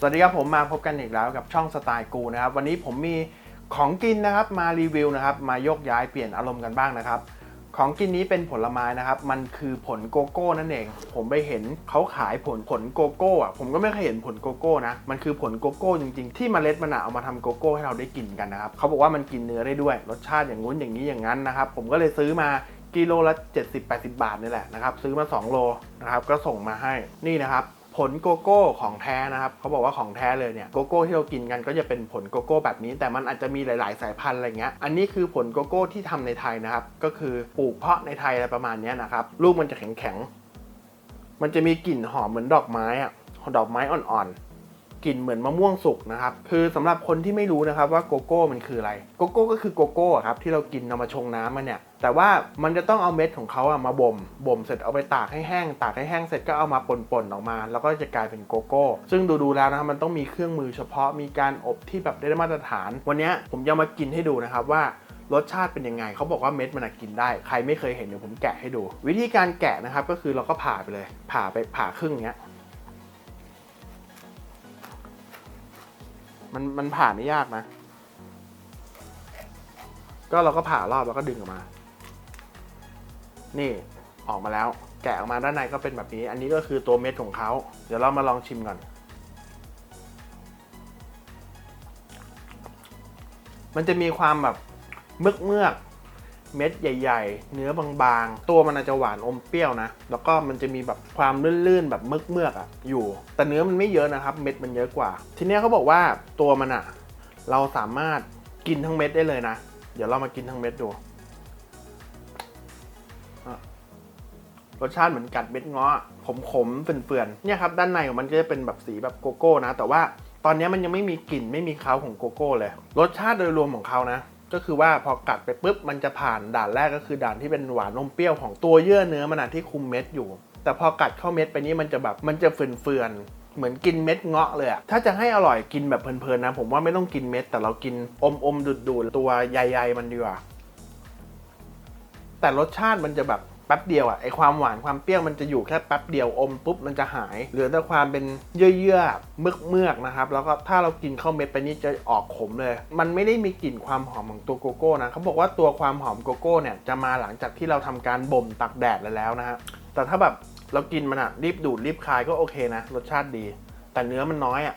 สวัสดีครับผมมาพบกันอีกแล้วกับช่องสไตล์กูนะครับ วันนี้ผมมีของกินนะครับมารีวิวนะครับมายกย้ายเปลี่ยนอารมณ์กันบ้างนะครับ ของกินนี้เป็นผลไม้นะครับ มันคือผลโกโก้นั่นเอง ผมไปเห็นเขาขายผลผลโกโก้อะผมก็ไม่เคยเห็นผลโกโก้นะมันคือผลโกโก้จริงๆ ที่เมล็ดมันอะเอามาทำโกโก้ให้เราได้กินกันนะครับเขาบอกว่ามันกินเนื้อได้ด้วย รสชาติอย่างงู้นอย่างนี้อย่างนั้นนะครับผมก็เลยซื้อมากิโลละ 70-80 บาทนี่แหละนะครับซื้อมา 2 โลนะครับก็ส่งมาให้นี่นะครับ ผลโกโก้ของแท้นะครับเขาบอกว่าของแท้เลยเนี่ยโกโก้ที่เรากินกันก็จะเป็นผลโกโก้แบบนี้ แต่มันอาจจะมีหลาย ๆ สายพันธุ์อะไรเงี้ยอันนี้คือผลโกโก้ที่ทำในไทยนะครับ ก็คือปลูกเพาะในไทยอะไรประมาณนี้นะครับลูกมันจะแข็งๆมันจะมีกลิ่นหอมเหมือนดอกไม้อะดอกไม้อ่อนๆกลิ่นเหมือนมะม่วงสุกนะครับ คือสำหรับคนที่ไม่รู้นะครับว่าโกโก้มันคืออะไร โกโก้ก็คือโกโก้ครับที่เรากินเอามาชงน้ำมันเนี่ย แต่ว่ามันจะต้องเอาเม็ดของเขาอะมาบ่ม บ่มเสร็จเอาไปตากให้แห้ง ตากให้แห้งเสร็จก็เอามาปนๆออกมา แล้วก็จะกลายเป็นโกโก้ ซึ่งดูๆแล้วนะครับมันต้องมีเครื่องมือเฉพาะ มีการอบที่แบบได้มาตรฐาน วันนี้ผมจะมากินให้ดูนะครับว่ารสชาติเป็นยังไง เขาบอกว่าเม็ดมันกินได้ ใครไม่เคยเห็นเดี๋ยวผมแกะให้ดู วิธีการแกะนะครับก็คือเราก็ผ่าไปเลย ผ่าไปผ่าครึ่งเนี้ย มันมันผ่าไม่ยากนะ ก็เราก็ผ่ารอบแล้วก็ดึงออกมา นี่ออกมาแล้ว แกะออกมาด้านในก็เป็นแบบนี้ อันนี้ก็คือตัวเม็ดของเขา เดี๋ยวเรามาลองชิมก่อน มันจะมีความแบบเมือกเมือกเม็ดใหญ่ ๆ เนื้อบางๆ ตัวมันอาจจะหวานอมเปรี้ยวนะ แล้วก็มันจะมีแบบความลื่นๆ แบบเมือกเมือกๆอะอยู่ แต่เนื้อมันไม่เยอะนะครับ เม็ดมันเยอะกว่า ทีนี้เขาบอกว่าตัวมันอะเราสามารถกินทั้งเม็ดได้เลยนะ เดี๋ยวเรามากินทั้งเม็ดดู รสชาติเหมือนกัดเม็ดเงาะขมขมๆเฟื่อนๆเนี่ยครับด้านในของมันก็จะเป็นแบบสีแบบโกโก้นะ แต่ว่าตอนนี้มันยังไม่มีกลิ่นไม่มีเคล้าของโกโก้เลย รสชาติโดยรวมของเขานะ ก็คือว่าพอกัดไปปุ๊บมันจะผ่านด่านแรกก็คือด่านที่เป็นหวานนมเปรี้ยวของตัวเยื่อเนื้อมันอะที่คุมเม็ดอยู่ แต่พอกัดเข้าเม็ดไปนี้มันจะแบบมันจะเฟื่อนเหมือนกินเม็ดเงาะเลยถ้าจะให้อร่อยกินแบบเพลินๆนะ ผมว่าไม่ต้องกินเม็ด แต่เรากินอมอมๆดูดๆตัวใยๆมันดีกว่า แต่รสชาติมันจะแบบ แป๊บเดียวอะไอความหวานความเปรี้ยวมันจะอยู่แค่แป๊บเดียวอมปุ๊บมันจะหายเหลือแต่ความเป็นเยื่อๆเมือกเมือกนะครับแล้วก็ถ้าเรากินเข้าเม็ดไปนี่จะออกขมเลย มันไม่ได้มีกลิ่นความหอมของตัวโกโก้นะเขาบอกว่าตัวความหอมโกโก้เนี่ยจะมาหลังจากที่เราทำการบ่มตักแดดแล้วนะฮะแต่ถ้าแบบเรากินมันอะรีบดูดรีบคายก็โอเคนะรสชาติดี แต่เนื้อมันน้อยอะ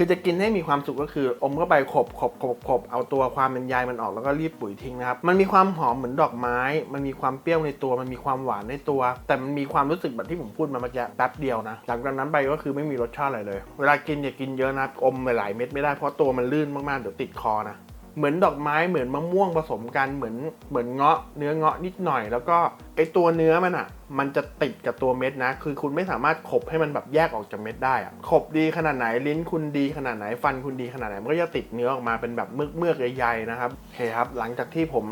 คือจะกินให้มีความสุขก็คือ อมเข้าไปขบขบขบขบเอาตัวความเป็นใยมันออกแล้วก็รีบปุ๋ยทิ้งนะครับ มันมีความหอมเหมือนดอกไม้ มันมีความเปรี้ยวในตัว มันมีความหวานในตัว แต่มันมีความรู้สึกแบบที่ผมพูดมาเมื่อกี้แป๊บเดียวนะ หลังจากนั้นไปก็คือไม่มีรสชาติอะไรเลย เวลากินอย่ากินเยอะนะ อมไปหลายเม็ดไม่ได้เพราะตัวมันลื่นมากๆเดี๋ยวติดคอนะ เหมือนดอกไม้เหมือนมะม่วงผสมกันเหมือนเหมือนเงาะเนื้อเงาะนิดหน่อย แล้วก็ไอตัวเนื้อมันอะ มันจะติดกับตัวเม็ดนะ คือคุณไม่สามารถขบให้มันแบบแยกออกจากเม็ดได้อะขบดีขนาดไหนลิ้นคุณดีขนาดไหนฟันคุณดีขนาดไหนมันก็จะติดเนื้อออกมาเป็นแบบเมือกเมือกใหญ่ๆนะครับโอเคครับ หลังจากที่ผม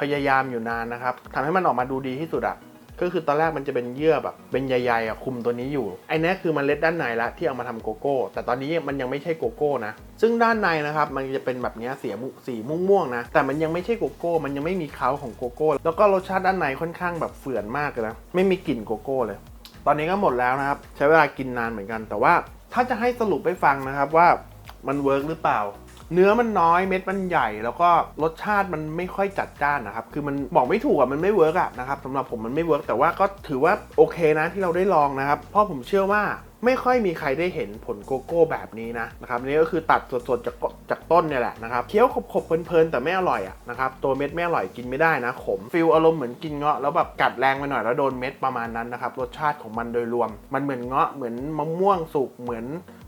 พยายามอยู่นานนะครับทำให้มันออกมาดูดีที่สุดอะ ก็คือตอนแรกมันจะเป็นเยื่อแบบเป็นใยๆอะคุมตัวนี้อยู่ไอ้นี้ยคือมันเล็ดด้านในละที่เอามาทำโกโก้ แต่ตอนนี้มันยังไม่ใช่โกโก้นะ ซึ่งด้านในนะครับมันจะเป็นแบบนี้เสียมุสีม่วงๆนะ แต่มันยังไม่ใช่โกโก้ มันยังไม่มีเค้าของโกโก้ แล้วก็รสชาติด้านในค่อนข้างแบบเฝื่อนมากเลยนะ ไม่มีกลิ่นโกโก้เลย ตอนนี้ก็หมดแล้วนะครับ ใช้เวลากินนานเหมือนกัน แต่ว่าถ้าจะให้สรุปให้ฟังนะครับว่ามันเวิร์กหรือเปล่า เนื้อมันน้อยเม็ดมันใหญ่ แล้วก็รสชาติมันไม่ค่อยจัดจ้านนะครับ คือมันบอกไม่ถูกอะมันไม่เวิร์กอะนะครับสำหรับผมมันไม่เวิร์กแต่ว่าก็ถือว่าโอเคนะที่เราได้ลองนะครับเพราะผมเชื่อว่า ไม่ค่อยมีใครได้เห็นผลโกโก้แบบนี้นะนะครับนี่ก็คือตัดสดๆจากจากต้นเนี่ยแหละนะครับเคี้ยวขบๆเพลินๆแต่ไม่อร่อยอะนะครับตัวเม็ดไม่อร่อยกินไม่ได้นะขมฟิลอารมณ์เหมือนกินเงาะแล้วแบบกัดแรงไปหน่อยแล้วโดนเม็ดประมาณนั้นนะครับรสชาติของมันโดยรวม มันเหมือนเงาะเหมือนมะม่วงสุกเหมือน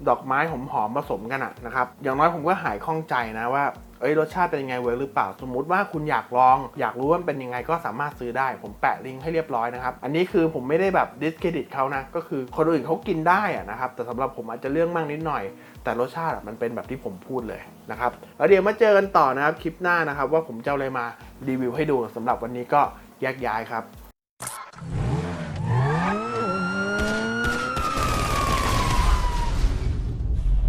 ดอกไม้หอมๆผสมกันอะนะครับอย่างน้อยผมก็หายข้องใจนะว่า เอ้ยรสชาติเป็นยังไงเวิร์กหรือเปล่า สมมุติว่าคุณอยากลอง อยากรู้ว่ามันเป็นยังไงก็สามารถซื้อได้ ผมแปะลิงก์ให้เรียบร้อยนะครับ อันนี้คือผมไม่ได้แบบดิสเครดิตเขานะ ก็คือคนอื่นเขากินได้อะนะครับ แต่สำหรับผมอาจจะเรื่องมากนิดหน่อย แต่รสชาติมันเป็นแบบที่ผมพูดเลยนะครับ แล้วเดี๋ยวมาเจอกันต่อนะครับคลิปหน้านะครับ ว่าผมจะอาอะไรมารีวิวให้ดูสำหรับวันนี้ก็แยกย้ายครับ